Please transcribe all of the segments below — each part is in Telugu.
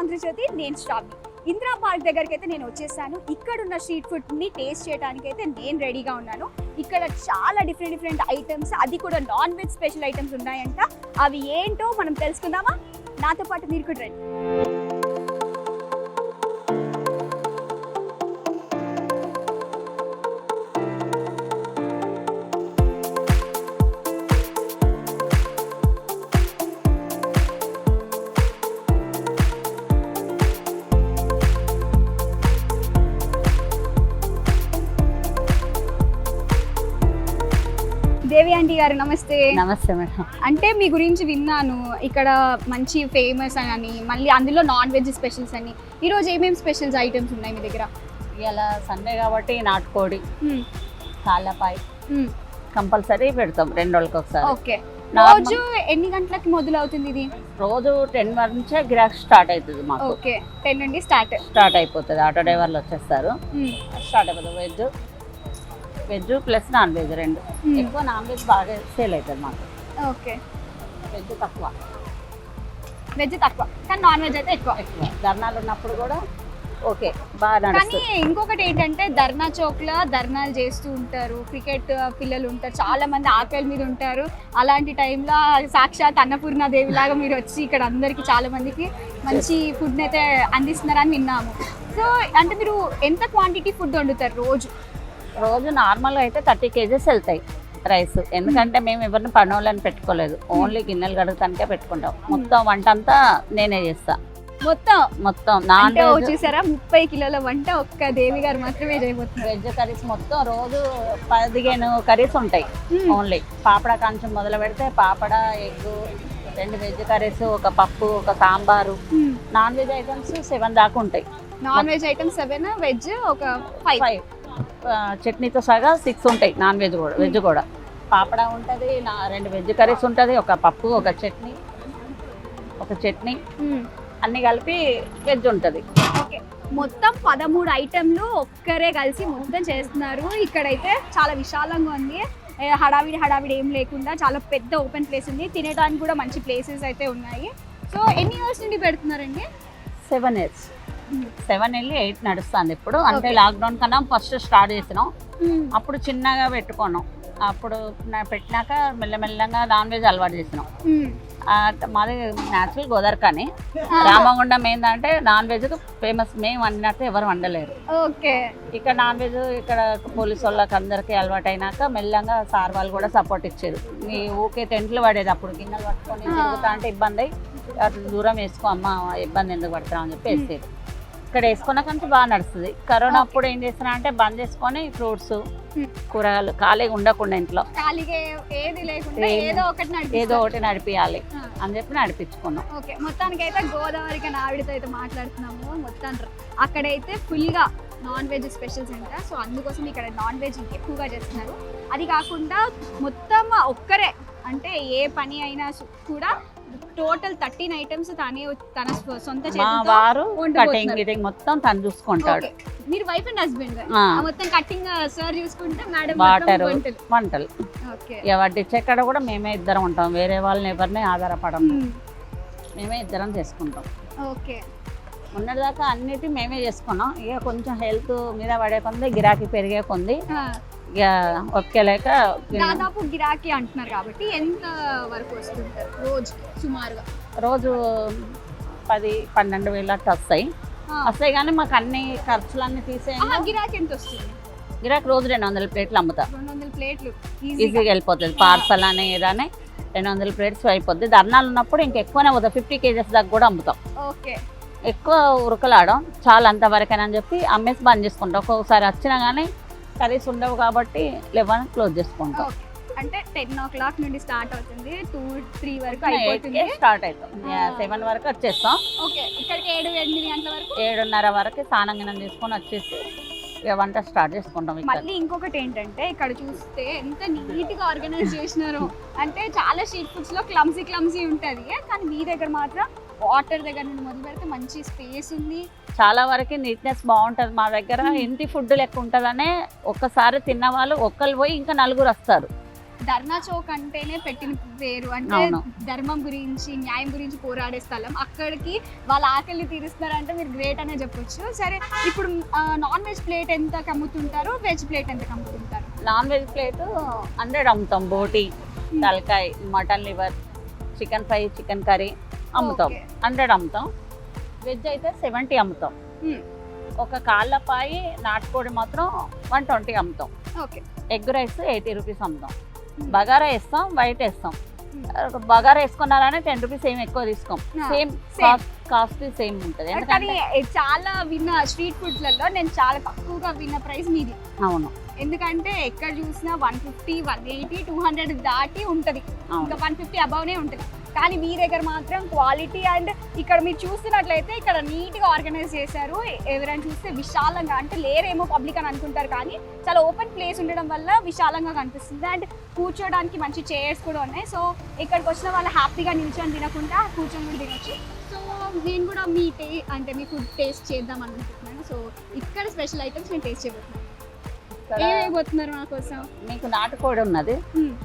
ఆంధ్రజ్యోతి నేను శ్రావ్ని ఇందిరా పార్క్ దగ్గరికి అయితే నేను వచ్చేసాను. ఇక్కడ ఉన్న స్ట్రీట్ ఫుడ్ని టేస్ట్ చేయడానికి అయితే నేను రెడీగా ఉన్నాను. ఇక్కడ చాలా డిఫరెంట్ డిఫరెంట్ ఐటమ్స్ అది కూడా నాన్ వెజ్ స్పెషల్ ఐటమ్స్ ఉన్నాయంట. అవి ఏంటో మనం తెలుసుకుందామా? నాతో పాటు మీరు కూడా రండి. గారు నమస్తే. నమస్తే మేడం. అంటే మీ గురించి విన్నాను ఇక్కడ మంచి ఫేమస్ అని మళ్ళీ అందులో నాన్ వెజ్ స్పెషల్స్ అని. ఈరోజు ఏమేమి స్పెషల్స్ ఐటమ్స్ ఉన్నాయి మీ దగ్గర? ఇలా సండే కాబట్టి నాటుకోడి. కాళ్ళపాయ. కంపల్సరీ పెడతాం రెండు రోజులకి ఒకసారి. ఓకే. రోజు ఎన్ని గంటలకి మొదలవుతుంది ఇది? రోజు టెన్ వరకు నుంచే గిరాక్ స్టార్ట్ అవుతుంది మాకు. ఓకే. టెన్ నుండి స్టార్ట్. స్టార్ట్ అయిపోతుంది ఆటో డ్రైవర్లు వచ్చేస్తారు. స్టార్ట్ అయిపోతుంది veg. Veg plus non veg రెండు. ఎక్కువ నాన్ వెజ్ బాగా సేల్ అవుతుంది మాకు. ఓకే. వెజ్ తక్కువ. వెజ్ తక్కువ. కానీ నాన్ వెజ్ అయితే ఎక్కువ. ఎక్కువ. ధర్నాలు ఉన్నప్పుడు కూడా ఓకే బాగా కానీ ఇంకొకటి ఏంటంటే ధర్నా చౌక్లో ధర్నాలు చేస్తూ ఉంటారు. క్రికెట్ పిల్లలు ఉంటారు. చాలా మంది ఆకలి మీద ఉంటారు. అలాంటి టైంలో సాక్షాత్ అన్నపూర్ణ దేవి లాగా మీరు వచ్చి ఇక్కడ అందరికి చాలా మందికి మంచి ఫుడ్ అయితే అందిస్తున్నారని విన్నాము. సో అంటే మీరు ఎంత క్వాంటిటీ ఫుడ్ వండుతారు రోజు? రోజు నార్మల్గా అయితే థర్టీ కేజెస్ వెళ్తాయి రైస్. ఎందుకంటే మేము ఎవరిని పనోళ్ళని పెట్టుకోలేదు. ఓన్లీ గిన్నెలు కడుగుతానికే పెట్టుకుంటాం. మొత్తం వంట అంతా నేనే చేస్తా. మొత్తం? మొత్తం. నాన్ వెజ్ చూసారా? ముప్పై కిలోల వంట ఒక్క దేవి గారు మాత్రమే చేయబోతున్నారు. వెజ్ కర్రీస్ మొత్తం రోజు పదిహేను కర్రీస్ ఉంటాయి. ఓన్లీ. పాపడ కాంచం మొదలు పెడితే పాపడ ఎగ్ రెండు వెజ్ కర్రీస్ ఒక పప్పు ఒక sambar. Non veg items seven దాకా ఉంటాయి. Non veg item seven? Veg ఒక ఫైవ్? ఫైవ్. చట్నీతో సగా సిక్స్ ఉంటాయి నాన్ వెజ్ కూడా వెజ్ కూడా. పాపడ ఉంటుంది నా రెండు వెజ్ కర్రీస్ ఉంటుంది ఒక పప్పు ఒక చట్నీ ఒక చట్నీ. అన్ని కలిపి వెజ్ ఉంటుంది. ఓకే. మొత్తం పదమూడు ఐటెంలు ఒక్కరే కలిసి మొత్తం చేస్తున్నారు. ఇక్కడైతే చాలా విశాలంగా ఉంది. హడావిడి హడావిడి ఏం లేకుండా చాలా పెద్ద ఓపెన్ ప్లేస్ ఉంది. తినడానికి కూడా మంచి ప్లేసెస్ అయితే ఉన్నాయి. సో ఎన్ని ఇయర్స్ నుండి పెడుతున్నారండి? సెవెన్ ఇయర్స్ సెవెన్ వెళ్ళి ఎయిట్ నడుస్తుంది ఇప్పుడు. అంటే. లాక్డౌన్ కన్నా ఫస్ట్ స్టార్ట్ చేసినాం. అప్పుడు చిన్నగా పెట్టుకున్నాం. అప్పుడు పెట్టినాక మెల్లమెల్లగా నాన్ వెజ్ అలవాటు చేసినాం. మాది న్యాచురల్ గోదావరి కానీ రామగుండం ఏంటంటే నాన్ వెజ్ ఫేమస్ మేము వండినట్టు ఎవరు వండలేరు. ఓకే. ఇక్కడ నాన్ వెజ్ ఇక్కడ పోలీస్ వాళ్ళకి అందరికీ అలవాటు అయినాక మెల్లగా సార్ వాళ్ళు కూడా సపోర్ట్ ఇచ్చారు. మీ ఊకే టెంట్లు పడేది అప్పుడు. గిన్నెలు పట్టుకొని తిరుగుతా అంటే ఇబ్బంది. అయ్యి అట్లా దూరం వేసుకో అమ్మ ఇబ్బంది ఎందుకు పడతాం అని చెప్పి వేసేది ఇక్కడ వేసుకున్నాక నుంచి బాగా నడుస్తుంది. కరోనా అప్పుడు ఏం చేస్తున్నా అంటే బంద్ చేసుకొని ఫ్రూట్స్. కూరగాయలు ఖాళీగా ఉండకుండా ఇంట్లో. ఖాళీగా ఏది ఒకటి నడిపియాలి. అని చెప్పి నడిపించుకున్నాం. ఓకే. మొత్తానికి అయితే గోదావరికి ఆవిడతో అయితే మాట్లాడుతున్నాము. మొత్తం అక్కడైతే ఫుల్గా నాన్ వెజ్ స్పెషల్స్ అంట. సో అందుకోసం ఇక్కడ నాన్ వెజ్ ఎక్కువగా చేస్తున్నారు. అది కాకుండా మొత్తం ఒక్కరే. అంటే ఏ పని అయినా కూడా టోటల్ థర్టీన్ ఐటమ్స్ తనే తన సొంత వారు. కటింగ్ గిటింగ్ మొత్తం తను చూసుకుంటాడు. మీరు వైఫ్ అండ్ హస్బెండ్. మొత్తం కటింగ్ సార్ చూసుకుంటే మేడం వాటర్ వంటలు. ఇక వడ్డించే కాడ మేమే ఇద్దరం ఉంటాం. వేరే వాళ్ళని ఎవరిని ఆధారపడం మ్మ్. మేమే ఇద్దరం చేసుకుంటాం. ఓకే మొన్నటిదాకా అన్నిటి మేమే చేసుకున్నాం. ఇక కొంచెం హెల్త్ మీద పడే కొంది గిరాకీ పెరిగే కొంది. ఒక్కేలేక దాదాపు గిరాకీ అంటున్నారు కాబట్టి ఎంత వరకు వస్తుంటారు? రోజు సుమారుగా? రోజు పది పన్నెండు వేలు అట్లా వస్తాయి. వస్తాయి కానీ మాకు అన్ని ఖర్చులన్నీ తీసే గిరాకీ ఎంత వస్తుంది? గిరాకీ రోజు రెండు వందల ప్లేట్లు అమ్ముతా. రెండు వందల ప్లేట్లు. ఈజీగా వెళ్ళిపోతుంది. పార్సల్ అని ఏదని రెండు వందల ప్లేట్స్ అయిపోద్ది. ధర్నాలు ఉన్నప్పుడు ఇంకెక్కువనే పోతుంది ఫిఫ్టీ కేజెస్ దాకా కూడా అమ్ముతాం. ఓకే. ఎక్కువ ఉరకలాడం. చాలా అంతవరకేనని చెప్పి అమ్మేసి బంద్ చేసుకుంటాం. ఒక్కొక్కసారి వచ్చినా కానీ కర్రీస్ ఉండవు కాబట్టి లెవెన్ క్లోజ్ చేసుకుంటాం. అంటే టెన్ ఓ క్లాక్ నుండి స్టార్ట్ అవుతుంది. టూ త్రీ వరకు అయిపోతుంది. స్టార్ట్ అవుతాం ఆ. సెవెన్ వరకు వచ్చేస్తాం. ఓకే. ఇక్కడికి ఏడు ఎనిమిది గంటల వరకు? ఏడున్నర వరకు స్నానం గినం తీసుకొని వచ్చేసి వంట స్టార్ట్ చేసుకుంటాం మళ్ళీ ఇంకొకటి ఏంటంటే ఇక్కడ చూస్తే ఎంత నీట్గా ఆర్గనైజ్ చేసినారో. అంటే చాలా స్ట్రీట్ ఫుడ్స్లో క్లమ్సీ క్లమ్సీ ఉంటది. కానీ మీ దగ్గర మాత్రం వాటర్ దగ్గర నుండి మొదలు పెడితే మంచి స్పేస్ ఉంది. చాలా వరకు నీట్నెస్ బాగుంటుంది. మా దగ్గర. ఇంటి ఫుడ్ లెక్క ఉంటుందనే ఒక్కసారి తిన్న వాళ్ళు ఒక్కరు పోయి ఇంకా నలుగురు వస్తారు. ధర్నా చౌక్ అంటేనే పెట్టిన పేరు. అంటే. ధర్మం గురించి న్యాయం గురించి పోరాడే స్థలం. అక్కడికి వాళ్ళ ఆకలి తీరుస్తున్నారంటే మీరు గ్రేట్ అనే చెప్పొచ్చు. సరే ఇప్పుడు నాన్ వెజ్ ప్లేట్ ఎంత అమ్ముతుంటారు వెజ్ ప్లేట్ ఎంత అమ్ముతుంటారు నాన్ వెజ్ ప్లేట్ హండ్రెడ్ అమ్ముతాం. బోటి తలకాయ mutton liver chicken fry chicken curry. అమ్ముతాం. హండ్రెడ్ అమ్ముతాం. వెజ్ అయితే సెవెంటీ అమ్ముతాం. ఒక కాళ్ళపాయి నాటుకోడి మాత్రం వన్ ట్వంటీ అమ్ముతాం. ఎగ్ రైస్ ఎయిటీ రూపీస్ అమ్ముతాం. బగారా వేస్తాం వైట్ వేస్తాం. బగారా వేసుకున్నారని టెన్ రూపీస్ ఏం ఎక్కువ తీసుకోం. సేమ్. కాస్ట్ కాస్ట్ సేమ్ ఉంటుంది. ఎందుకంటే చాలా విన్న స్ట్రీట్ ఫుడ్స్లలో నేను చాలా తక్కువగా విన్న ప్రైస్ మీది. అవును. ఎందుకంటే ఎక్కడ చూసినా one fifty one eighty two hundred దాటి ఉంటుంది. ఇంకా వన్ ఫిఫ్టీ అబౌవ్నే ఉంటుంది. కానీ మీ దగ్గర మాత్రం క్వాలిటీ అండ్ ఇక్కడ మీరు చూస్తున్నట్లయితే ఇక్కడ నీట్గా ఆర్గనైజ్ చేశారు. ఎవరైనా చూస్తే విశాలంగా అంటే లేరేమో పబ్లిక్ అని అనుకుంటారు కానీ చాలా ఓపెన్ ప్లేస్ ఉండడం వల్ల విశాలంగా కనిపిస్తుంది. అండ్ కూర్చోడానికి మంచి చైర్స్ కూడా ఉన్నాయి. సో ఇక్కడికి వచ్చిన వాళ్ళు హ్యాపీగా నిల్చొని తినకుండా కూర్చొని కూడా తినొచ్చు. సో నేను కూడా మీ టే అంటే మీ ఫుడ్ టేస్ట్ చేద్దాం అనుకుంటున్నాను. సో ఇక్కడ స్పెషల్ ఐటమ్స్ నేను టేస్ట్ చేయబోతున్నాను. ఏమైపోతున్నారు కోసం? మీకు నాటుకోడి ఉన్నది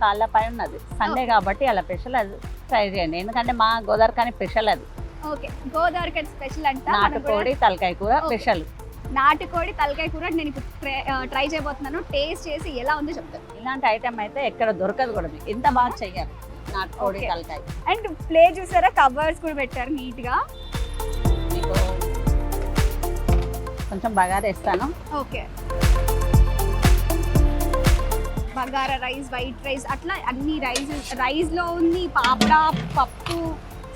కాళ్ళపై ఉన్నది. సండే కాబట్టి అలా స్పెషల్ అది ట్రై చేయండి. ఎందుకంటే మా గోదావరి కానీ స్పెషల్ అది. ఓకే. గోదావరి స్పెషల్ అంట. నాటుకోడి తలకాయ కూర. స్పెషల్. నాటుకోడి తలకాయ కూర నేను ఇప్పుడు ట్రై- చేయబోతున్నాను. టేస్ట్ చేసి ఎలా ఉందో చెప్తాను. ఇలాంటి ఐటమ్ అయితే ఎక్కడ దొరకదు కూడా. ఇంత బాగా చెయ్యాలి. నాటుకోడి. తలకాయ. అండ్ ప్లే చూసారా? కవర్స్ కూడా పెట్టారు నీట్గా కొంచెం బగారా వేస్తాను. Okay. Bagara rice white rice అట్లా అన్ని రైస్ రైస్లో ఉంది పాపడ పప్పు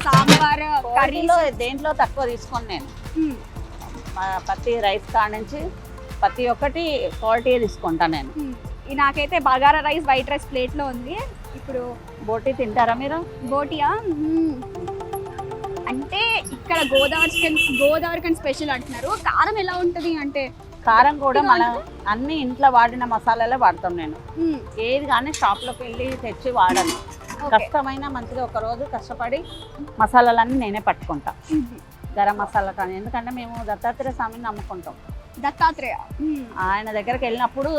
సాంబార్ కర్రీలో దేంట్లో తక్కువ తీసుకోను నేను. ప్రతి రైస్ కాడ నుంచి ప్రతి ఒక్కటి క్వాలిటీ తీసుకుంటాను నేను. నాకైతే బగారా రైస్ వైట్ రైస్ ప్లేట్లో ఉంది. ఇప్పుడు బోటి తింటారా మీరు? బోటియా. అంటే ఇక్కడ గోదావరి గోదావరి కన్ స్పెషల్ అంటున్నారు. కారం ఎలా ఉంటది అంటే కారం కూడా మన అన్ని ఇంట్లో వాడిన మసాలాలే వాడతాం నేను. ఏది కానీ షాప్లోకి వెళ్ళి తెచ్చి వాడను. కష్టమైన మంచిగా ఒక రోజు కష్టపడి మసాలాలన్నీ నేనే పట్టుకుంటా. గరం మసాలా కానీ ఎందుకంటే మేము దత్తాత్రేయ స్వామిని నమ్ముకుంటాం. దత్తాత్రేయ. ఆయన దగ్గరికి వెళ్ళినప్పుడు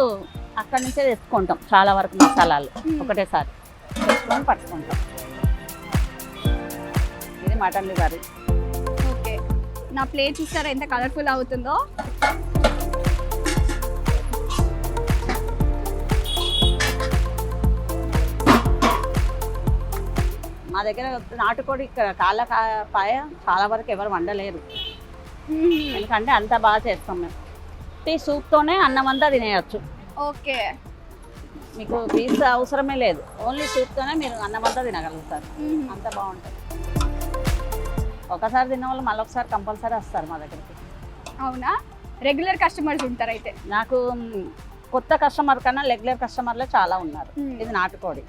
అక్కడి నుంచే తెచ్చుకుంటాం చాలా వరకు మసాలాలు. ఒకటేసారి తెచ్చుకొని పట్టుకుంటాం. ఇది మటన్ లివర్ ఓకే. నా ప్లేట్ చూసారా ఎంత కలర్ఫుల్ అవుతుందో? మా దగ్గర నాటుకోడి ఇక్కడ కాళ్ళ పాయ చాలా వరకు ఎవరు వండలేరు. ఎందుకంటే అంత బాగా చేస్తాం మేము. టీ సూప్తోనే అన్నం అంతా తినేయచ్చు. ఓకే. మీకు పీస్ అవసరమే లేదు. ఓన్లీ సూప్తోనే మీరు అన్నం అంతా తినగలుగుతారు. అంత బాగుంటుంది. ఒకసారి తిన్న వాళ్ళు మళ్ళీ ఒకసారి కంపల్సరీ వస్తారు మా దగ్గరికి. అవునా? రెగ్యులర్ కస్టమర్స్ ఉంటారు అయితే. నాకు కొత్త కస్టమర్ కన్నా రెగ్యులర్ కస్టమర్లే చాలా ఉన్నారు. ఇది నాటుకోడి.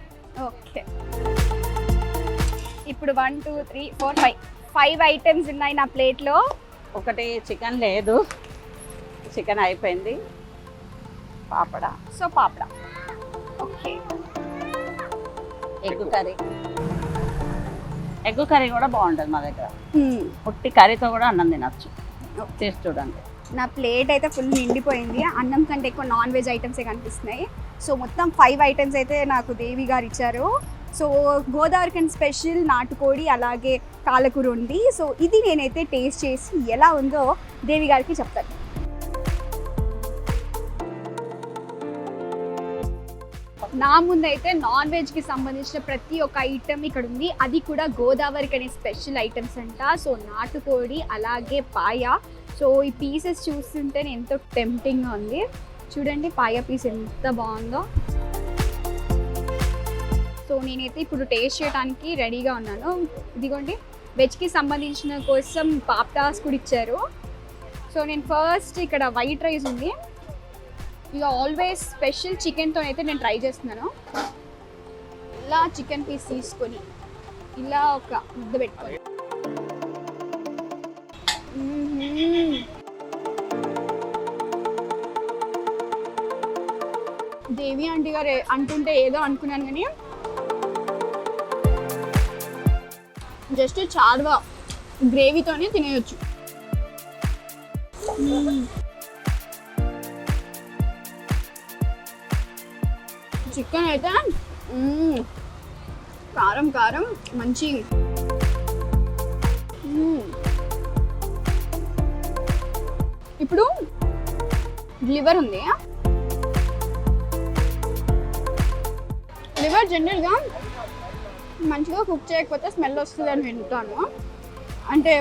ఓకే. ఇప్పుడు one two three four five five items ఉన్నాయి నా ప్లేట్లో. ఒకటి చికెన్ లేదు. చికెన్ అయిపోయింది. పాపడ. So పాపడ. Okay egg curry egg curry కూడా బాగుంటుంది మా దగ్గర. ఉట్టి కర్రీతో కూడా అన్నం తినచ్చు. చేసి చూడండి. నా ప్లేట్ అయితే ఫుల్ నిండిపోయింది. అన్నం కంటే ఎక్కువ నాన్ వెజ్ ఐటమ్సే కనిపిస్తున్నాయి. సో మొత్తం ఫైవ్ ఐటమ్స్ అయితే నాకు దేవి గారు ఇచ్చారు. సో గోదావరికన్ స్పెషల్ నాటుకోడి అలాగే కాలకూర ఉంది. సో ఇది నేనైతే టేస్ట్ చేసి ఎలా ఉందో దేవి గారికి చెప్తాను. నా ముందైతే నాన్ వెజ్కి సంబంధించిన ప్రతి ఒక్క ఐటమ్ ఇక్కడ ఉంది. అది కూడా గోదావరికి అనే స్పెషల్ ఐటమ్స్ అంట. సో నాటుకోడి అలాగే పాయ. సో ఈ పీసెస్ చూస్తుంటే ఎంతో టెంప్టింగ్గా ఉంది. చూడండి పాయ పీస్ ఎంత బాగుందో. సో నేనైతే ఇప్పుడు టేస్ట్ చేయడానికి రెడీగా ఉన్నాను. ఇదిగోండి వెజ్కి సంబంధించిన కోసం పాప్టాస్ కూడా ఇచ్చారు. సో నేను ఫస్ట్ ఇక్కడ వైట్ రైస్ ఉంది. ఇక ఆల్వేస్ స్పెషల్ చికెన్తో అయితే నేను ట్రై చేస్తున్నాను. ఇలా చికెన్ పీస్ తీసుకొని ఇలా ఒక ముద్ద పెట్టుకొని. దేవి ఆంటీ గారు అంటుంటే ఏదో అనుకున్నాను కానీ జస్ట్ చారువా గ్రేవీతోనే తినేయచ్చు. చికెన్ అయితే కారం కారం మంచి ఇప్పుడు లివర్ ఉంది. లివర్ జనరల్గా మంచిగా కుక్ చేయకపోతే స్మెల్ వస్తుంది అని వింటాను. అంటే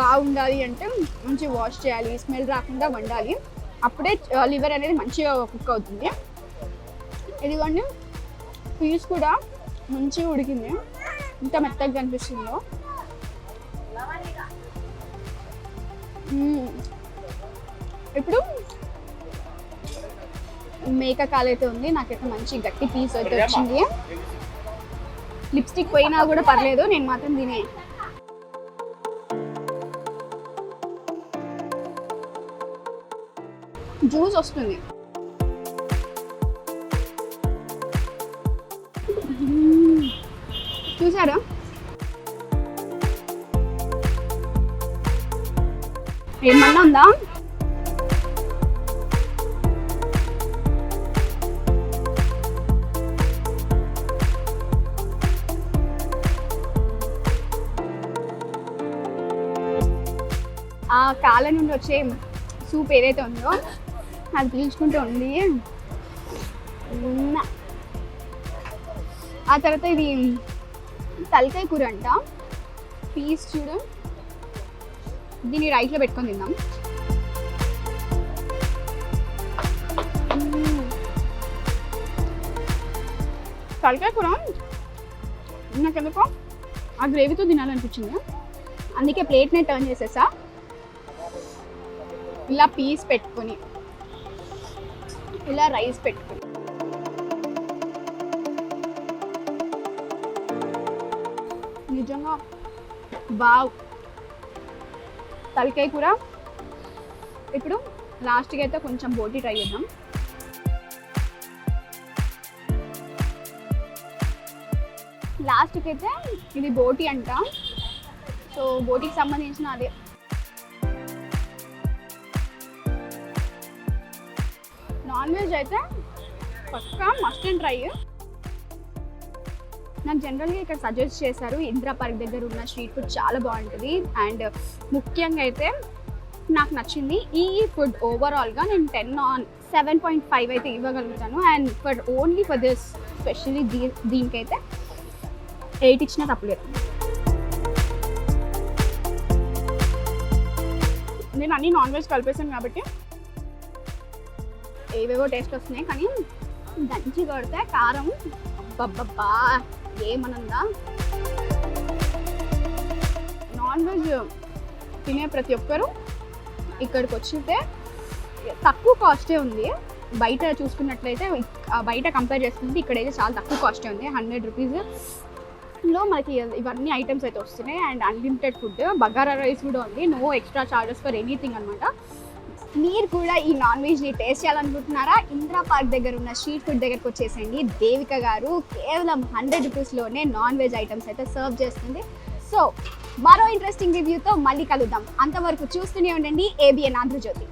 బాగుండాలి అంటే మంచి వాష్ చేయాలి స్మెల్ రాకుండా వండాలి. అప్పుడే లివర్ అనేది మంచిగా కుక్ అవుతుంది. ఇదిగోండి పీస్ కూడా మంచిగా ఉడికింది. ఇంత మెత్తగా కనిపిస్తుందో. ఇప్పుడు మేక కాలైతే ఉంది. నాకైతే మంచి గట్టి పీస్ అయితే వచ్చింది. లిప్స్టిక్ పోయినా కూడా పర్లేదు నేను మాత్రం తినే. జ్యూస్ వస్తుంది. చూసారా? ఏమన్నా ఉందా? ఆ కాళ్ళ నుండి వచ్చే సూప్ ఏదైతే ఉందో అది పీల్చుకుంటూ ఉంది ఆ తర్వాత ఇది తలకాయ కూర అంట. పీస్ చూడు. దీన్ని రైట్లో పెట్టుకొని తిందాం. తలకాయ కూర? నాకెందుకో? ఆ గ్రేవీతో తినాలనిపించింది. అందుకే ప్లేట్నే టర్న్ చేసేసా. ఇలా పీస్ పెట్టుకొని ఇలా రైస్ పెట్టుకొని. నిజంగా బావ్ తలకాయ కూర. ఇప్పుడు లాస్ట్కి అయితే కొంచెం బోటి ట్రై చేద్దాం. లాస్ట్కి అయితే ఇది బోటి అంట. సో బోటికి సంబంధించిన అదే. నాన్ వెజ్ అయితే పక్కా మస్ట్ అండ్ ట్రై. నాకు జనరల్గా ఇక్కడ సజెస్ట్ చేశారు ఇందిరా పార్క్ దగ్గర ఉన్న స్ట్రీట్ ఫుడ్ చాలా బాగుంటుంది. అండ్ ముఖ్యంగా అయితే నాకు నచ్చింది ఈ ఫుడ్ ఓవరాల్గా నేను ten on seven point five అయితే ఇవ్వగలుగుతాను. And for only for this specially దీ దీనికైతే ఎయిట్ ఇచ్చినా తప్పలేదు. నేను అన్ని నాన్ వెజ్ కలిపేసాను కాబట్టి ఏవేవో టేస్ట్ వస్తున్నాయి కానీ దంచి కొడితే కారం అబ్బబ్బబ్బా ఏమనందా నాన్ వెజ్ తినే ప్రతి ఒక్కరూ ఇక్కడికి వచ్చితే తక్కువ కాస్టే ఉంది. బయట చూసుకున్నట్లయితే బయట కంపేర్ చేసుకుంటే ఇక్కడైతే చాలా తక్కువ కాస్టే ఉంది హండ్రెడ్ రూపీస్. లో మనకి ఇవన్నీ ఐటమ్స్ అయితే వస్తున్నాయి. And unlimited food bagara rice కూడా ఉంది. No extra charges for anything అనమాట మీరు కూడా ఈ నాన్ వెజ్ని టేస్ట్ చేయాలనుకుంటున్నారా? ఇందిరా పార్క్ దగ్గర ఉన్న స్ట్రీట్ ఫుడ్ దగ్గరకు వచ్చేసండి దేవిక గారు కేవలం హండ్రెడ్ రూపీస్లోనే నాన్ వెజ్ ఐటమ్స్ అయితే సర్వ్ చేస్తుంది. సో మరో ఇంట్రెస్టింగ్ రివ్యూతో మళ్ళీ కలుద్దాం. అంతవరకు చూస్తూనే ఉండండి. ఏబిఎన్ ఆంధ్రజ్యోతి.